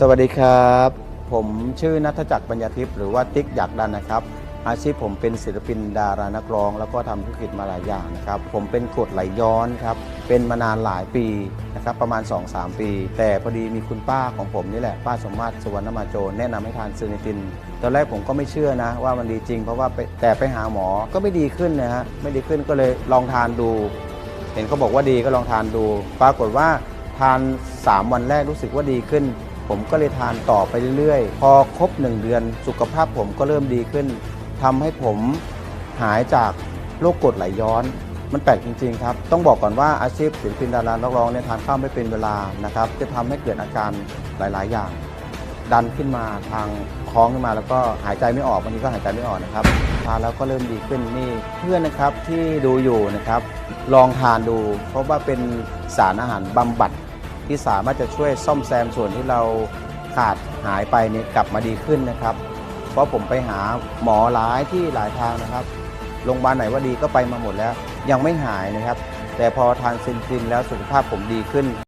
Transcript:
สวัสดีครับ ผมชื่อนัทจักรปัญญาทิพย์หรือว่าติ๊กอยากดันนะครับ อาชีพผมเป็นศิลปินดารานักร้อง แล้วก็ทำธุรกิจมาหลายอย่างนะครับ ผมเป็นกรดไหลย้อนครับเป็นมานานหลายปีนะครับประมาณ 2-3 ปี แต่พอดีมีคุณป้าของผมนี่แหละป้าสมมาตรสุวรรณมาโจแนะนำให้ทานซูนิติน ตอนแรกผมก็ไม่เชื่อนะ ว่ามันดีจริง เพราะว่าแต่ไปหาหมอก็ไม่ดีขึ้นนะฮะไม่ดีขึ้นก็เลยลองทานดู เห็นเขาบอกว่าดีก็ลองทานดู ปรากฏว่า ทาน 3 วันแรกรู้สึกว่าดีขึ้น ผมก็เลยทานต่อไปเรื่อยๆ พอครบ 1 เดือนสุขภาพผมก็เริ่มดีขึ้นทำให้ผมหายจากโรคกรดไหลย้อน มันแปลกจริง ๆ ครับ ต้องบอกก่อนว่าอาชีพศิลปินดารานักร้องเนี่ยทานข้าวไม่เป็นเวลานะครับ จะทำให้เกิดอาการหลาย ๆ อย่าง ดันขึ้นมาทางท้องขึ้นมาแล้วก็หายใจไม่ออกบางทีก็หายใจไม่ออกนะครับทานแล้วก็เริ่มดีขึ้นนี่เพื่อนนะครับที่ดูอยู่นะครับ ลองทานดู เพราะว่าเป็นสารอาหารบำบัด ที่สามารถจะช่วยซ่อมแซมส่วนที่เราขาดหายไปเนี่ยกลับมาดีขึ้นนะครับ เพราะผมไปหาหมอหลายที่หลายทางนะครับโรงพยาบาลไหนว่าดีก็ไปมาหมดแล้ว ยังไม่หายนะครับ แต่พอทานซินซินแล้วสุขภาพผมดีขึ้น